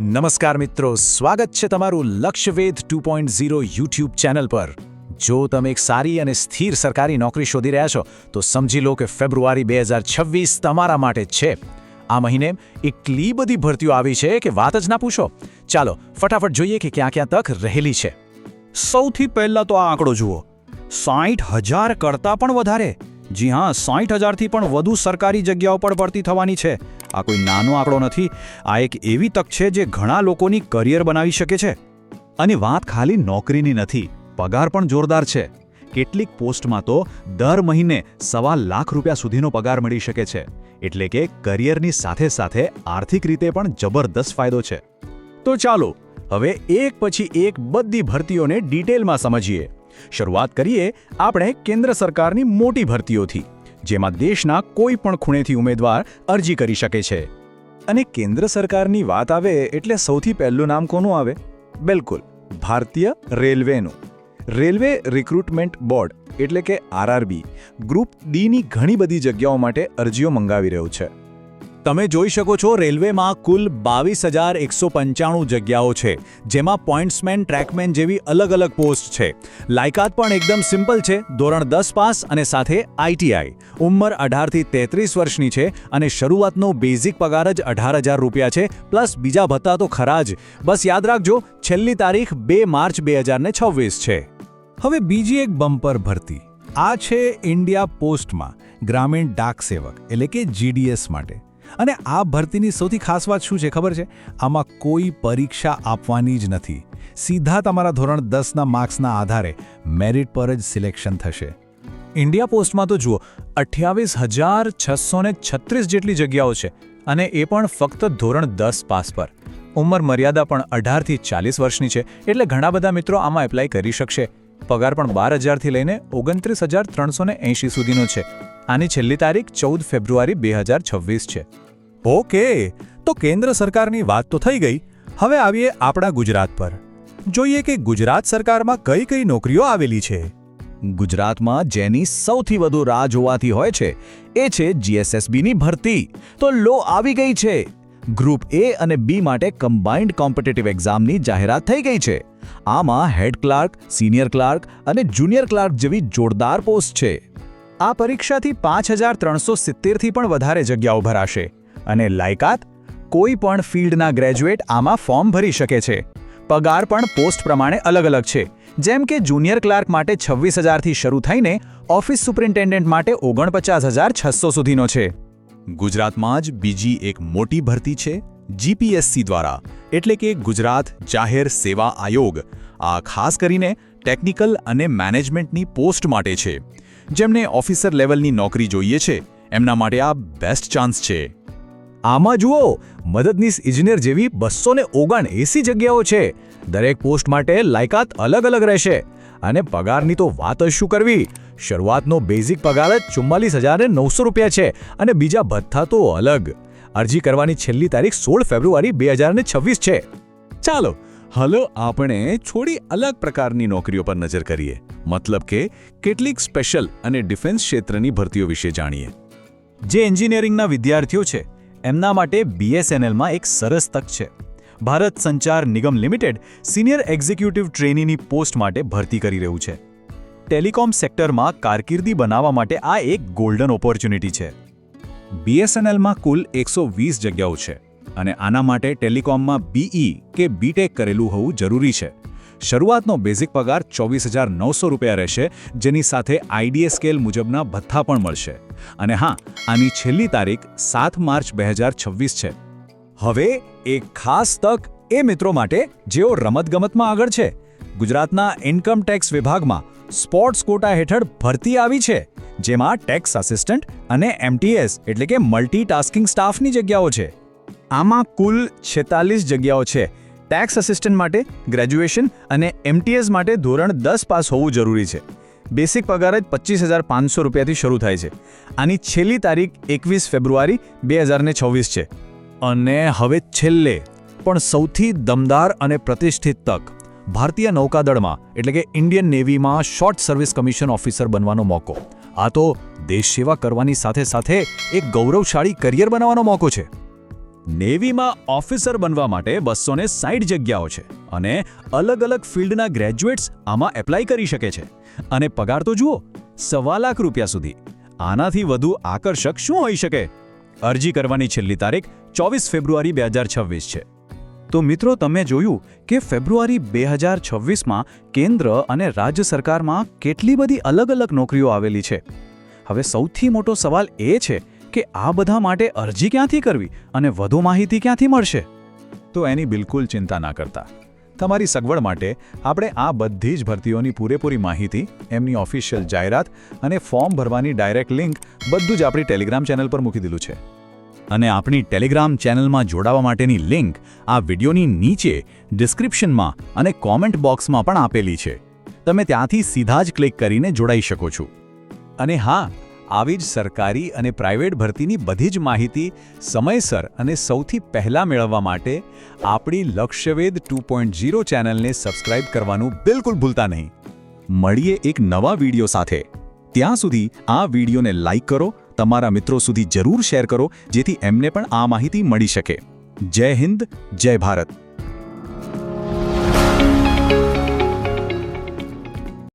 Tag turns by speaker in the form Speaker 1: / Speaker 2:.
Speaker 1: નમસ્કાર મિત્રો, સ્વાગત છે તમારું Lakshyavedh two point zero YouTube channel પર. જો તમે એક સારી અને સ્થિર સરકારી નોકરી શોધી રહ્યા છો, તો સમજી લો કે ફેબ્રુઆરી બે હજાર છવ્વીસ તમારા માટે છે. આ મહિને એટલી બધી ભરતીઓ આવી છે કે વાત જ ના પૂછો. ચાલો, ફટાફટ જોઈએ કે ક્યાં ક્યાં તક રહેલી છે.
Speaker 2: સૌથી પહેલા તો આ આંકડો જુઓ. સાઠ હજાર કરતાં પણ વધારે. જી હા સાઠ હજારથી પણ વધુ સરકારી જગ્યાઓ પર ભરતી થવાની છે. આ કોઈ નાનો આંકડો નથી, આ એક એવી તક છે જે ઘણા લોકોની કરિયર બનાવી શકે છે. અને વાત ખાલી નોકરીની નથી, પગાર પણ જોરદાર છે. કેટલીક પોસ્ટમાં તો દર મહિને સવા લાખ રૂપિયા સુધીનો પગાર મળી શકે છે. એટલે કે કરિયરની સાથે સાથે આર્થિક રીતે પણ જબરદસ્ત ફાયદો છે. તો ચાલો, હવે એક પછી એક બધી ભરતીઓને ડિટેલમાં સમજીએ. શરૂઆત કરીએ આપણે કેન્દ્ર સરકારની મોટી ભરતીઓથી. જેમાં દેશના કોઈ પણ ખૂણેથી ઉમેદવાર અરજી કરી શકે છે. અને કેન્દ્ર સરકારની વાત આવે એટલે સૌથી પહેલું નામ કોનું આવે? બિલકુલ, ભારતીય રેલવેનું. રેલવે રિક્રુટમેન્ટ બોર્ડ, એટલે કે આરઆરબી, ગ્રુપ ડીની ઘણી બધી જગ્યાઓ માટે અરજીઓ મંગાવી રહ્યું છે. તમે જોઈ શકો છો રેલવેમાં કુલ બાવીસ હજાર એકસો પંચાણું જગ્યાઓ છે, જેમાં પોઈન્ટ્સમેન ટ્રેકમેન જેવી અલગ અલગ પોસ્ટ છે. લાયકાત પણ એકદમ સિમ્પલ છે, ધોરણ દસ પાસ અને સાથે આઈટીઆઈ ઉંમર અઢારથી તેત્રીસ વર્ષની છે અને શરૂઆતનો બેઝિક પગાર જ અઢાર હજાર રૂપિયા છે, પ્લસ બીજા ભત્તા તો ખરા જ. બસ યાદ રાખજો, છેલ્લી તારીખ બે માર્ચ બે હજારને છવ્વીસ છે. હવે બીજી એક બમ્પર ભરતી. આ છે ઇન્ડિયા પોસ્ટમાં ગ્રામીણ ડાક સેવક, એટલે કે જીડીએસ માટે. અને આ ભરતીની સૌથી ખાસ વાત શું છે ખબર છે? આમાં કોઈ પરીક્ષા આપવાની જ નથી. સીધા તમારા ધોરણ દસના માર્ક્સના આધારે મેરિટ પર જ સિલેક્શન થશે. ઇન્ડિયા પોસ્ટમાં તો જુઓ, અઠ્યાવીસ હજાર છસો ને છત્રીસ જેટલી જગ્યાઓ છે અને એ પણ ફક્ત ધોરણ દસ પાસ પર. ઉંમર મર્યાદા પણ અઢારથી ચાલીસ વર્ષની છે એટલે ઘણા બધા મિત્રો આમાં એપ્લાય કરી શકશે. પગાર પણ બાર હજારથી લઈને ઓગણત્રીસ હજાર ત્રણસો ને એંશી સુધીનો છે. આની છેલ્લી તારીખ ચૌદ ફેબ્રુઆરી બે હજાર છવ્વીસ છે. ઓકે, તો કેન્દ્ર સરકારની વાત તો થઈ ગઈ. હવે આવીએ આપણા ગુજરાત પર. જોઈએ કે ગુજરાત સરકારમાં કઈ કઈ નોકરીઓ આવેલી છે. ગુજરાતમાં જેની સૌથી વધુ રાહ જોવાતી હોય છે, એ છે જીએસએસબીની ભરતી. તો લો આવી ગઈ છે. ગ્રુપ એ અને બી માટે કમ્બાઇન્ડ કોમ્પિટિટિવ એક્ઝામની જાહેરાત થઈ ગઈ છે. આમાં હેડ ક્લાર્ક, સિનિયર ક્લાર્ક અને જુનિયર ક્લાર્ક જેવી જોરદાર પોસ્ટ છે. આ પરીક્ષાથી પાંચ હજાર ત્રણસો સિત્તેરથી પણ વધારે જગ્યાઓ ભરાશે. અને લાયકાત? કોઈ પણ ફિલ્ડના ગ્રેજ્યુએટ આમાં ફોર્મ ભરી શકે છે. પગાર પણ પોસ્ટ પ્રમાણે અલગ અલગ છે. જેમ કે જુનિયર ક્લાર્ક માટે છવ્વીસ હજારથી શરૂ થઈને ઓફિસ સુપરિન્ટેન્ડન્ટ માટે ઓગણપચાસ હજાર છસો સુધીનો છે. ગુજરાતમાં જ બીજી એક મોટી ભરતી છે જીપીએસસી દ્વારા. એટલે કે ગુજરાત જાહેર સેવા આયોગ. આ ખાસ કરીને ટેકનિકલ અને મેનેજમેન્ટની પોસ્ટ માટે છે. જેમને ઓફિસર લેવલની નોકરી જોઈએ છે. એમના માટે આ બેસ્ટ ચાન્સ છે. આમાં જુઓ, મદદનીશ ઇજનેર જેવી બસો ને ઓગણ એસી જગ્યાઓ છે. દરેક પોસ્ટ માટે લાયકાત અલગ અલગ રહેશે. અને પગારની તો વાત જ શું કરવી? શરૂઆતનો બેઝિક પગાર જ ચુમ્માલીસ હજાર નવસો રૂપિયા છે અને બીજા ભથ્થા તો અલગ. અરજી કરવાની છેલ્લી તારીખ સોળ ફેબ્રુઆરી બે હજાર છવ્વીસ છે. ચાલો, હલો, આપણે થોડી અલગ પ્રકારની નોકરીઓ પર નજર કરીએ. મતલબ કે કેટલીક સ્પેશિયલ અને ડિફેન્સ ક્ષેત્રની ભરતીઓ વિશે જાણીએ. જે એન્જિનિયરિંગના વિદ્યાર્થીઓ છે. એમના માટે બીએસએનએલમાં એક સરસ તક છે. Bharat Sanchar Nigam limited senior executive ટ્રેનીની post માટે ભરતી કરી રહ્યું છે. ટેલિકોમ સેક્ટરમાં કારકિર્દી બનાવવા માટે આ એક ગોલ્ડન ઓપોર્ચ્યુનિટી છે. બીએસએનએલમાં કુલ એકસો વીસ જગ્યાઓ છે અને આના માટે ટેલિકોમમાં બીઈ કે બીટેક કરેલું હોવું જરૂરી છે. શરૂઆતનો બેઝિક પગાર ચોવીસ હજાર નવસો રૂપિયા રહેશે, જેની સાથે આઈડીએ સ્કેલ મુજબના ભથ્થા પણ મળશે. અને હા, આની છેલ્લી તારીખ સાત માર્ચ બે હજાર છવ્વીસ છે. હવે એક ખાસ તક એ મિત્રો માટે જેઓ રમતગમતમાં આગળ છે. ગુજરાતના ઇન્કમ ટેક્સ વિભાગમાં સ્પોર્ટ્સ કોટા હેઠળ ભરતી આવી છે, જેમાં ટેક્સ આસિસ્ટન્ટ અને એમટીએસ એટલે કે મલ્ટી ટાસ્કિંગ સ્ટાફની જગ્યાઓ છે. આમાં કુલ છેતાલીસ જગ્યાઓ છે ટેક્સ અસિસ્ટન્ટ માટે ગ્રેજ્યુએશન અને એમટીએસ માટે ધોરણ દસ પાસ હોવું જરૂરી છે. બેસિક પગાર જ પચીસ હજાર પાંચસો રૂપિયાથી શરૂ થાય છે. આની છેલ્લી તારીખ એકવીસ ફેબ્રુઆરી બે હજારને છવ્વીસ છે. અને હવે છેલ્લે, પણ સૌથી દમદાર અને પ્રતિષ્ઠિત તક, ભારતીય નૌકાદળમાં, એટલે કે ઇન્ડિયન નેવીમાં શોર્ટ સર્વિસ કમિશન ઓફિસર બનવાનો મોકો. આ તો દેશ સેવા કરવાની સાથે સાથે એક ગૌરવશાળી કરિયર બનાવવાનો મોકો છે. નેવીમાં ઓફિસર બનવા માટે બસો ને સાઠ જગ્યાઓ છે અને અલગ અલગ ફિલ્ડના ગ્રેજ્યુએટ્સ આમાં એપ્લાય કરી શકે છે. અને પગાર તો જુઓ, સવા લાખ રૂપિયા સુધી. આનાથી વધુ આકર્ષક શું હોઈ શકે? અરજી કરવાની છેલ્લી તારીખ ચોવીસ ફેબ્રુઆરી બે હજાર છવ્વીસ છે. તો મિત્રો, તમે જોયું કે ફેબ્રુઆરી બે હજાર છવ્વીસમાં કેન્દ્ર અને રાજ્ય સરકારમાં કેટલી બધી અલગ અલગ નોકરીઓ આવેલી છે? હવે સૌથી મોટો સવાલ એ છે કે આ બધા માટે અરજી ક્યાંથી કરવી અને વધુ માહિતી ક્યાંથી મળશે?
Speaker 1: તો એની બિલકુલ ચિંતા ના કરતા. તમારી સગવડ માટે આપણે આ બધી જ ભરતીઓની પૂરેપૂરી માહિતી, એમની ઓફિશિયલ જાહેરાત અને ફોર્મ ભરવાની ડાયરેક્ટ લિંક બધું જ આપણી ટેલિગ્રામ ચેનલ પર મૂકી દીધું છે.
Speaker 2: અને આપણી ટેલિગ્રામ ચેનલમાં જોડાવા માટેની લિંક આ વિડીયોની નીચે ડિસ્ક્રિપ્શનમાં અને કોમેન્ટ બોક્સમાં પણ આપેલી છે. તમે ત્યાંથી સીધા જ ક્લિક કરીને જોડાઈ શકો છો.
Speaker 1: અને હા આવી જ સરકારી અને પ્રાઇવેટ ભરતીની બધી જ માહિતી સમયસર અને સૌથી પહેલાં મેળવવા માટે આપણી લક્ષ્યવેદ ટુ પોઈન્ટ ઝીરો ચેનલને સબસ્ક્રાઇબ કરવાનું બિલકુલ ભૂલતા નહીં.
Speaker 2: મળીએ એક નવા વીડિયો સાથે. ત્યાં સુધી આ વિડિયોને લાઇક કરો, તમારા મિત્રો સુધી જરૂર શેર કરો, જેથી એમને પણ આ માહિતી મળી શકે. જય હિન્દ, જય ભારત.